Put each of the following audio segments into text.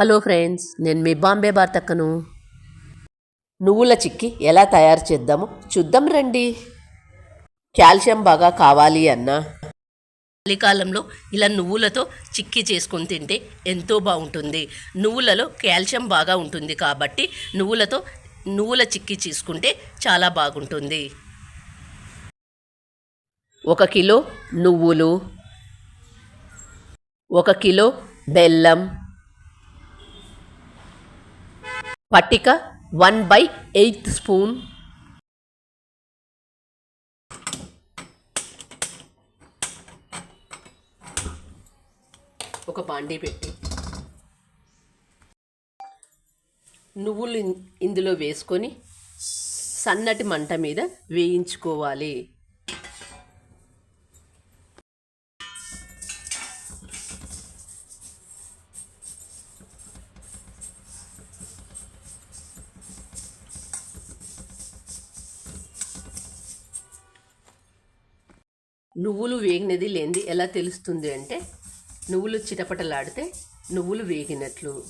Hello friends నేను మీ బాంబే బార్తక్కను. నువ్వుల చిక్కి ఎలా తయారు చేద్దామో చూద్దాం రండి. కాల్షియం బాగా కావాలి అన్నా. చలికాలంలో ఇలా నువ్వులతో చిక్కి చేసుకొని తింటే ఎంతో బాగుంటుంది. నువ్వులలో కాల్షియం బాగా ఉంటుంది కాబట్టి నువ్వులతో నువ్వుల చిక్కి చేసుకుంటే చాలా బాగుంటుంది. ఒక కిలో నువ్వులు ఒక కిలో బెల్లం పట్టిక వన్ బై ఎయిత్ స్పూన్. ఒక బాండీ పెట్టి. నువ్వులు ఇందులో వేసుకొని సన్నటి మంట మీద వేయించుకోవాలి. నువ్వులు వేగినది లేనిది ఎలా తెలుస్తుంది అంటే నువ్వులు చిటపటలాడితే నువ్వులు వేగినట్లు.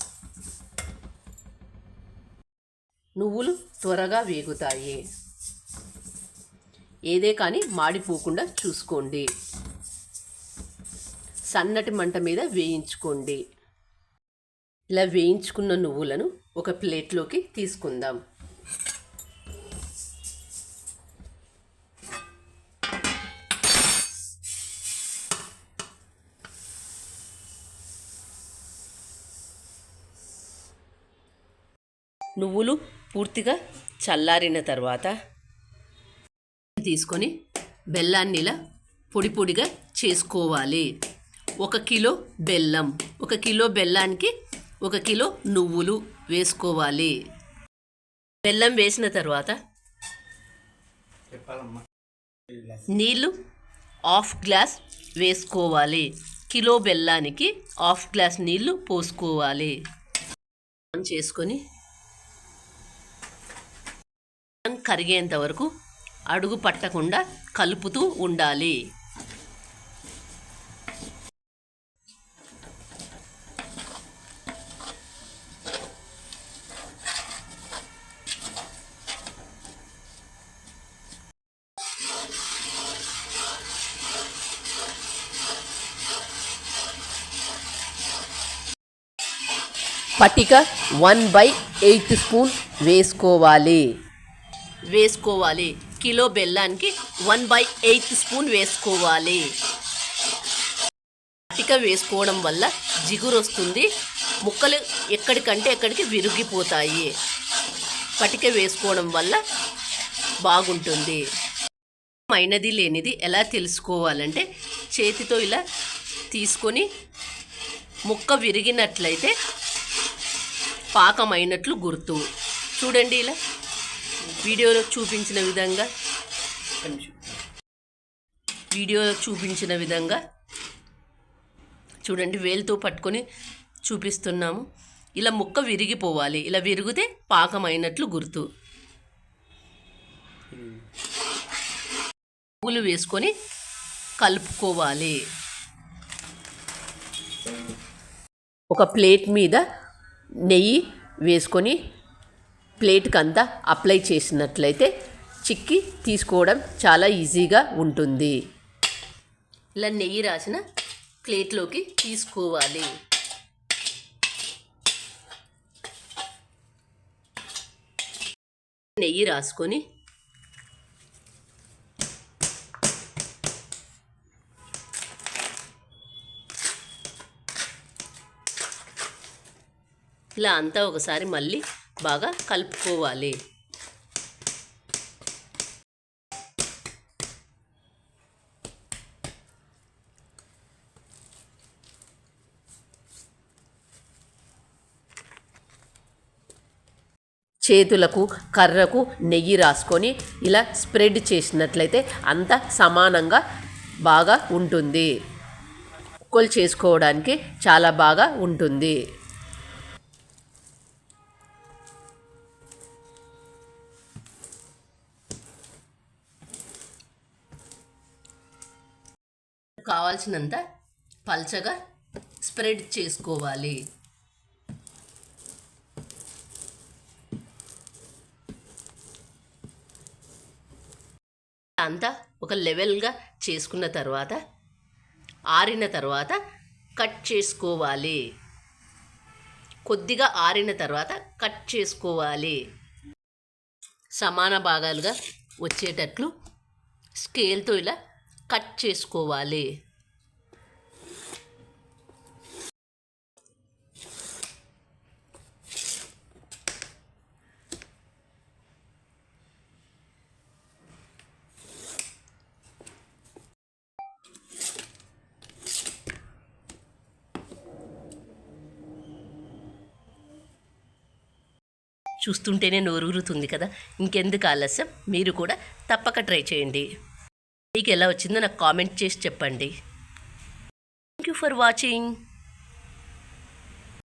నువ్వులు త్వరగా వేగుతాయి. ఏదే కానీ మాడిపోకుండా చూసుకోండి. సన్నటి మంట మీద వేయించుకోండి. ఇలా వేయించుకున్న నువ్వులను ఒక ప్లేట్లోకి తీసుకుందాం. నువ్వులు పూర్తిగా చల్లారిన తర్వాత తీసుకొని బెల్లాన్ని ఇలా పొడి పొడిగా చేసుకోవాలి. ఒక కిలో బెల్లం ఒక కిలో బెల్లానికి ఒక కిలో నువ్వులు వేసుకోవాలి. బెల్లం వేసిన తర్వాత నీళ్ళు హాఫ్ గ్లాస్ వేసుకోవాలి. కిలో బెల్లానికి హాఫ్ గ్లాస్ నీళ్ళు పోసుకోవాలి. చేసుకొని కరిగేంత వరకు అడుగు పట్టకుండా కలుపుతూ ఉండాలి. పట్టిక వన్ బై ఎయిత్ స్పూన్ వేసుకోవాలి. వేసుకోవాలి. కిలో బెల్లానికి వన్ బై ఎయిత్ స్పూన్ వేసుకోవాలి. అటిక వేసుకోవడం వల్ల జిగురు వస్తుంది. ముక్కలు ఎక్కడికంటే ఎక్కడికి విరిగిపోతాయి. పటిక వేసుకోవడం వల్ల బాగుంటుంది. అయినది లేనిది ఎలా తెలుసుకోవాలంటే చేతితో ఇలా తీసుకొని ముక్క విరిగినట్లయితే పాకమైనట్లు గుర్తు. చూడండి ఇలా. వీడియోలో చూపించిన విధంగా వీడియోలో చూపించిన విధంగా చూడండి వేలుతో పట్టుకొని చూపిస్తున్నాము. ఇలా ముక్క విరిగిపోవాలి. ఇలా విరిగితే పాకమైనట్లు గుర్తు. పువ్వులు వేసుకొని కలుపుకోవాలి. ఒక ప్లేట్ మీద నెయ్యి వేసుకొని ప్లేట్కి అంతా అప్లై చేసినట్లయితే చిక్కి తీసుకోవడం చాలా ఈజీగా ఉంటుంది. ఇలా నెయ్యి రాసిన ప్లేట్లోకి తీసుకోవాలి. నెయ్యి రాసుకొని ఇలా అంతా ఒకసారి మళ్ళీ బాగా కలుపుకోవాలి. చేతులకు కర్రకు నెయ్యి రాసుకొని ఇలా స్ప్రెడ్ చేసినట్లయితే అంత సమానంగా బాగా ఉంటుంది. కొలు చేసుకోవడానికి చాలా బాగా ఉంటుంది. కావాల్సినంత పల్చగా స్ప్రెడ్ చేసుకోవాలి. అంతా ఒక లెవెల్గా చేసుకున్న తర్వాత ఆరిన తర్వాత కట్ చేసుకోవాలి. కొద్దిగా ఆరిన తర్వాత కట్ చేసుకోవాలి. సమాన భాగాలుగా వచ్చేటట్లు స్కేల్తో ఇలా కట్ చేసుకోవాలి. చూస్తుంటేనే నోరూరుతుంది కదా. ఇంకెందుకు ఆలస్యం? మీరు కూడా తప్పక ట్రై చేయండి. మీకు ఎలా వచ్చిందో నాకు కామెంట్ చేసి చెప్పండి. Thank you for watching